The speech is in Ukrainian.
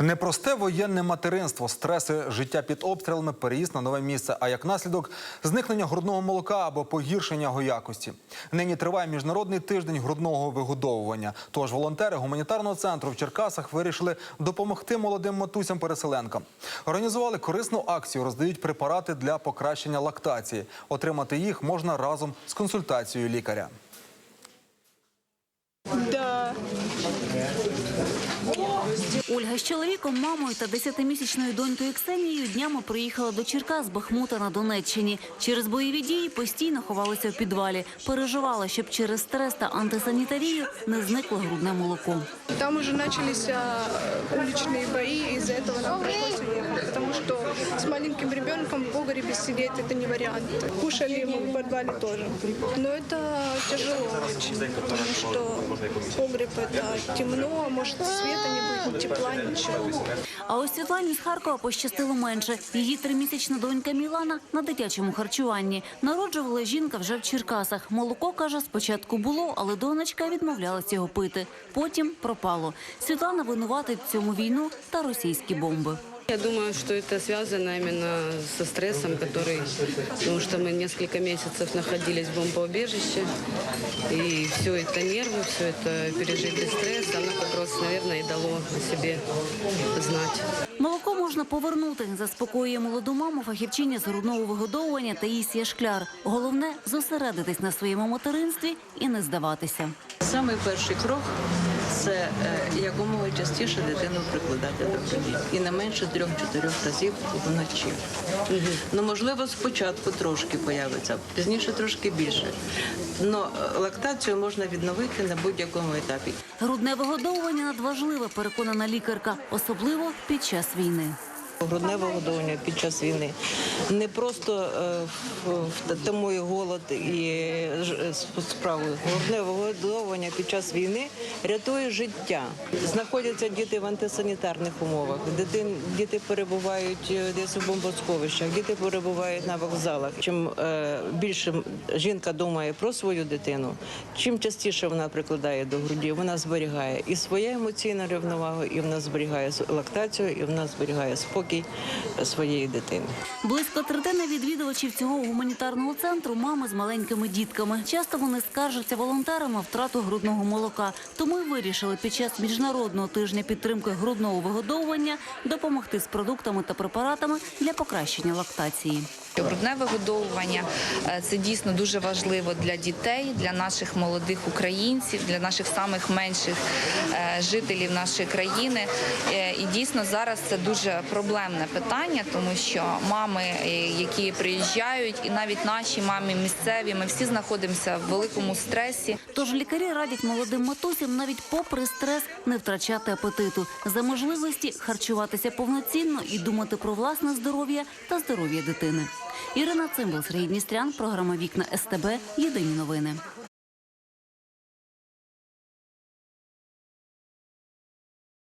Непросте воєнне материнство, стреси життя під обстрілами, переїзд на нове місце, а як наслідок зникнення грудного молока або погіршення його якості. Нині триває міжнародний тиждень грудного вигодовування. Тож волонтери гуманітарного центру в Черкасах вирішили допомогти молодим матусям-переселенкам. Організували корисну акцію, роздають препарати для покращення лактації. Отримати їх можна разом з консультацією лікаря. Ольга з чоловіком, мамою та 10-місячною донькою Ксенією днями приїхала до Черка з Бахмута на Донеччині. Через бойові дії постійно ховалися в підвалі. Переживала, щоб через стрес та антисанітарію не зникло грудне молоко. Там уже почалися вуличні бої, і з-за этого нам пришлось потому что с маленьким ребенком в погребе сидеть это не вариант. Кушали мы в подвале тоже. Но это тяжело очень, потому что погреб это темно, а может света не будет, ни тепла, ничего. А ось Світлані з Харкова пощастило менше. Її тримісячна донька Мілана на дитячому харчуванні. Народжувала жінка вже в Черкасах. Молоко, каже, спочатку було, але донечка відмовлялась його пити. Потім пропало. Світлана винуватить в цьому війну та російські бомби. Я думаю, что это связано именно со стрессом, который, потому что мы несколько месяцев находились в бомбоубежище, и все это нервы, все это пережитый стресс, оно как раз, наверное, и дало о себе знать. Молоко можна повернути, заспокоює молоду маму фахівчиня з грудного вигодовування Таїсія Шкляр. Головне зосередитись на своєму материнстві і не здаватися. Самий перший крок це е, якомога частіше дитину прикладати до груді. І не менше трьох-чотирьох разів вночі. Ну, можливо, спочатку трошки появиться, пізніше трошки більше. Но е, лактацію можна відновити на будь-якому етапі. Грудне вигодовування надважливе, переконана лікарка, особливо під час війни. Грудне вигодовування під час війни не просто е, в- в- тому і голод і е. Грудне вигодовування під час війни рятує життя. Знаходяться діти в антисанітарних умовах. Діти перебувають е, десь у бомбосховищах, діти перебувають на вокзалах. Чим більше жінка думає про свою дитину, чим частіше вона прикладає до груді, вона зберігає і своє емоційну рівновагу, і вона зберігає лактацію, і вона зберігає спокій своєї дитини. Близько третини відвідувачів цього гуманітарного центру мами з маленькими дітками. Часто вони скаржаться волонтерам на втрату грудного молока. Тому й вирішили під час міжнародного тижня підтримки грудного вигодовування допомогти з продуктами та препаратами для покращення лактації. Грудне вигодовування е, це дійсно дуже важливо для дітей, для наших молодих українців, для наших самих менших е, жителів нашої країни. Е, І дійсно зараз це дуже проблемне питання, тому що мами, е, які приїжджають, і навіть наші мами місцеві, ми всі знаходимося в великому стресі. Тож лікарі радять молодим матусям навіть попри стрес не втрачати апетиту, за можливості харчуватися повноцінно і думати про власне здоров'я та здоров'я дитини. Ірина Цимбал, Сергій Дністрян, програма Вікна СТБ. Єдині новини.